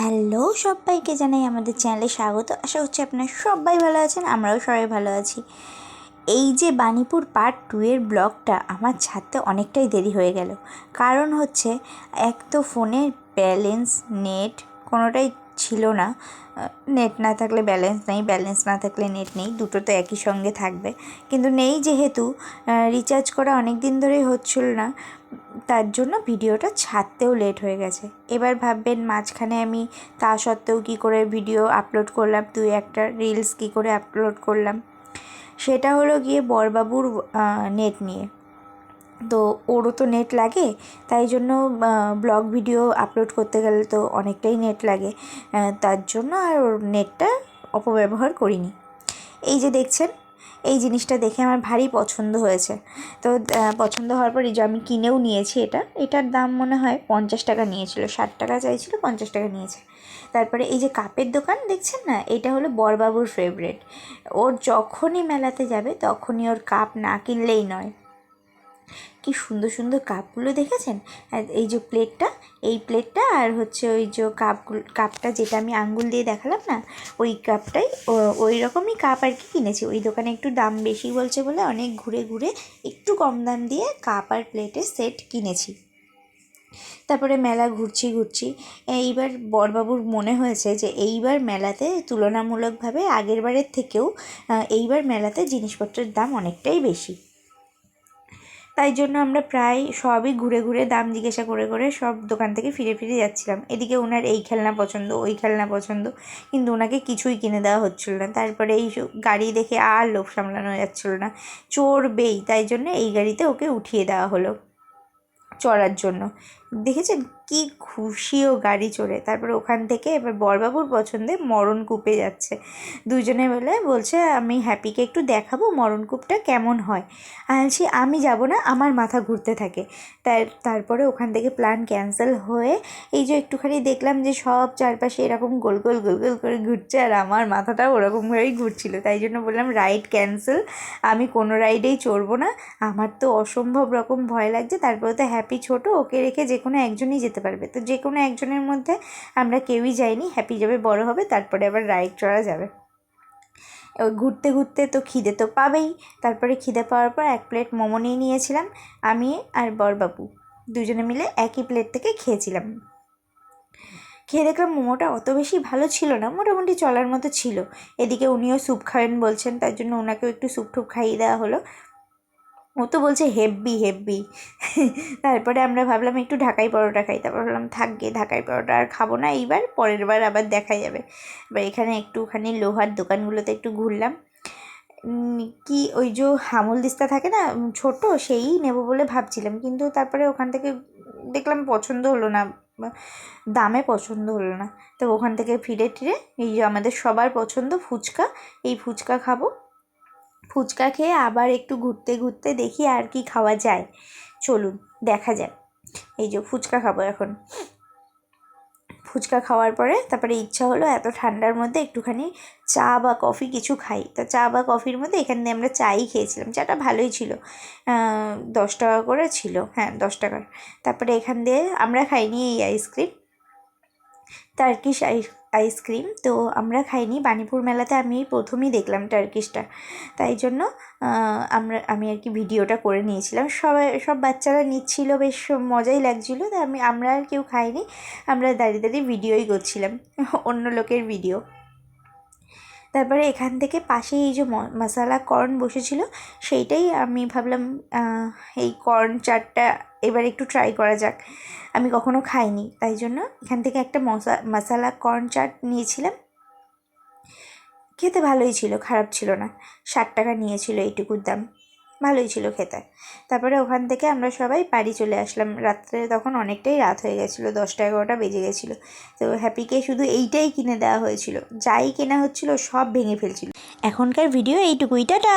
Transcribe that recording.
Hello সবাইকে জানাই আমাদের চ্যানেলে স্বাগত। আশা হচ্ছে আপনারা সবাই ভালো আছেন, আমরাও সবাই ভালো আছি। এই যে বাণীপুর পার্ট টু এর ব্লগটা আমার ছাড়তে অনেকটাই দেরি হয়ে গেল। কারণ হচ্ছে, এক তো ফোনের ব্যালেন্স নেট কোনোটাই ছিল না। নেট না থাকলে ব্যালেন্স নেই ব্যালেন্স না থাকলে নেট নেই, দুটো তো একই সঙ্গে থাকবে। কিন্তু নেই যেহেতু রিচার্জ করা অনেক দিন ধরেই হচ্ছিল না। তার জন্য ভিডিওটা ছাড়তেও লেট হয়ে গেছে। এবার ভাববেন, মাঝখানে আমি তা সত্ত্বেও কী করে ভিডিও আপলোড করলাম, দুই একটা রিলস কী করে আপলোড করলাম। সেটা হলো গিয়ে বরবাবুর নেট নিয়ে। তো ওরও তো নেট লাগে, তাই জন্য ব্লগ ভিডিও আপলোড করতে গেলে তো অনেকটাই নেট লাগে। তার জন্য আর ওর নেটটা অপব্যবহার করিনি। এই যে দেখছেন এই জিনিসটা দেখে আমার ভারী পছন্দ হয়েছে। তো পছন্দ হওয়ার পর যে আমি কিনেও নিয়েছি এটা, এটার দাম মনে হয় পঞ্চাশ টাকা নিয়েছিল, ষাট টাকা চাইছিল, পঞ্চাশ টাকা নিয়েছে। তারপরে এই যে কাপের দোকান দেখছেন না? এটা হলো বরবাবুর ফেভারেট ওর যখনই মেলাতে যাবে, তখনই ওর কাপ না কিনলেই নয়। কি সুন্দর সুন্দর কাপগুলো দেখেছেন? এই যে প্লেটটা, এই প্লেটটা আর হচ্ছে ওই যে কাপগুলো, কাপটা যেটা আমি আঙ্গুল দিয়ে দেখালাম না, ওই কাপটাই ওই রকমই কাপ আর কি কিনেছি। ওই দোকানে একটু দাম বেশি বলছে বলে অনেক ঘুরে ঘুরে একটু কম দাম দিয়ে কাপ আর প্লেটের সেট কিনেছি। তারপরে মেলা ঘুরছি ঘুরছি। এইবার বরবাবুর মনে হয়েছে যে এইবার মেলাতে তুলনামূলকভাবে আগের বারের থেকেও এইবার মেলাতে জিনিসপত্রের দাম অনেকটাই বেশি। তাই জন্য আমরা প্রায় সবই ঘুরে ঘুরে দাম জিজ্ঞাসা করে করে সব দোকান থেকে ফিরে ফিরে যাচ্ছিলাম। এদিকে ওনার এই খেলনা পছন্দ, ওই খেলনা পছন্দ, কিন্তু ওনাকে কিছুই কিনে দেওয়া হচ্ছিল না। তারপরে এই গাড়ি দেখে আর লোভ সামলানো যাচ্ছিল না। চড়বেই তাই জন্য এই গাড়িতে ওকে উঠিয়ে দেওয়া হলো চড়ার জন্য। দেখেছেন কি খুশি ও গাড়ি চড়ে। তারপরে ওখান থেকে এবার বরবাবুর পছন্দে মরণকূপে যাচ্ছে। দুজনে মিলে বলছে, আমি হ্যাপিকে একটু দেখাবো মরণকূপটা কেমন হয়? বলছি, আমি যাব না, আমার মাথা ঘুরতে থাকে। তার তারপরে ওখান থেকে প্ল্যান ক্যান্সেল হয়ে এই যে একটুখানি দেখলাম যে সব চারপাশে এরকম গোল গোল গোল গোল করে ঘুরছে আর আমার মাথাটাও ওরকমভাবেই ঘুরছিল। তাই জন্য বললাম, রাইড ক্যান্সেল, আমি কোনো রাইডেই চড়বো না। আমার তো অসম্ভব রকম ভয় লাগছে। তারপরে তো হ্যাপি ছোট, ওকে রেখে যে কোনো একজনই যেতে পারবে। তো যে কোনো একজনের মধ্যে আমরা কেউই যাইনি হ্যাপি যাবে, বড় হবে, তারপরে আবার রাইড চড়া যাবে। ঘুরতে ঘুরতে তো খিদে তো পাবেই। তারপরে খিদে পাওয়ার পর এক প্লেট মোমো নিয়ে নিয়েছিলাম, আমি আর বরবাবু। দুজনে মিলে একই প্লেট থেকে খেয়েছিলাম। খেয়ে দেখলাম মোমোটা অত বেশি ভালো ছিল না, মোটামুটি চলার মতো ছিল। এদিকে উনিও স্যুপ খাবেন বলছেন, তার জন্য ওনাকেও একটু স্যুপ টুপ খাইয়ে দেওয়া হলো। ও তো বলছে হেব্বি হেব্বি তারপরে আমরা ভাবলাম একটু ঢাকাই পরোটা খাই। তারপর ভাবলাম থাকবে ঢাকাই পরোটা আর খাব না। এইবার পরের বার আবার দেখা যাবে। এবার এখানে একটুখানি লোহার দোকানগুলোতে একটু ঘুরলাম। কি ওই যে হামুল দিস্তা থাকে না ছোট, সেই নেব বলে ভাবছিলাম। কিন্তু তারপরে ওখান থেকে দেখলাম পছন্দ হলো না দামে পছন্দ হলো না। তো ওখান থেকে ফিরে টিরে এই যে আমাদের সবার পছন্দ ফুচকা, এই ফুচকা খাব। ফুচকা খেয়ে আবার একটু ঘুরতে ঘুরতে দেখি আর কি খাওয়া যায়। চলুন, দেখা যাক। এই যে ফুচকা খাব এখন। ফুচকা খাওয়ার পরে তারপরে ইচ্ছা হলো এত ঠান্ডার মধ্যে একটুখানি চা বা কফি কিছু খাই। তা চা বা কফির মধ্যে এখান দিয়ে আমরা চাই খেয়েছিলাম। চাটা ভালোই ছিল। দশ টাকা করে ছিল। হ্যাঁ দশ টাকার। তারপরে এখান দিয়ে আমরা খাইনি এই আইসক্রিম টার্কিশ আইসক্রিম। তো আমরা খাইনি। বাণীপুর মেলাতে আমি প্রথমেই দেখলাম টার্কিশটা। তাই জন্য আমরা, আমি আর কি ভিডিওটা করে নিয়েছিলাম। সবাই, সব বাচ্চারা নিচ্ছিল, বেশ মজাই লাগছিল। তা আমি, আমরা আর কেউ খাইনি। আমরা দাঁড়িয়ে দাঁড়িয়ে ভিডিওই করছিলাম, অন্য লোকের ভিডিও। তারপরে এখান থেকে পাশে এই যে মশালা কর্ন বসেছিল, সেইটাই আমি ভাবলাম এই কর্ন চাটটা এবার একটু ট্রাই করা যাক। আমি কখনো খাইনি, তাই জন্য এখান থেকে একটা মশা, মশালা কর্ন চাট নিয়েছিলাম। খেতে ভালোই ছিল, খারাপ ছিল না। ষাট টাকা নিয়েছিল এইটুকুর দাম। ভালোই ছিল খেতে। তারপরে ওখান থেকে আমরা সবাই বাড়ি চলে আসলাম। রাত্রে তখন অনেকটাই রাত হয়ে গেছিল, দশটা এগারোটা বেজে গেছিল। তো হ্যাপিকে শুধু এইটাই কিনে দেওয়া হয়েছিল। যাই কেনা হচ্ছিল, সব ভেঙে ফেলছিল। এখনকার ভিডিও এইটুকুই, টাটা!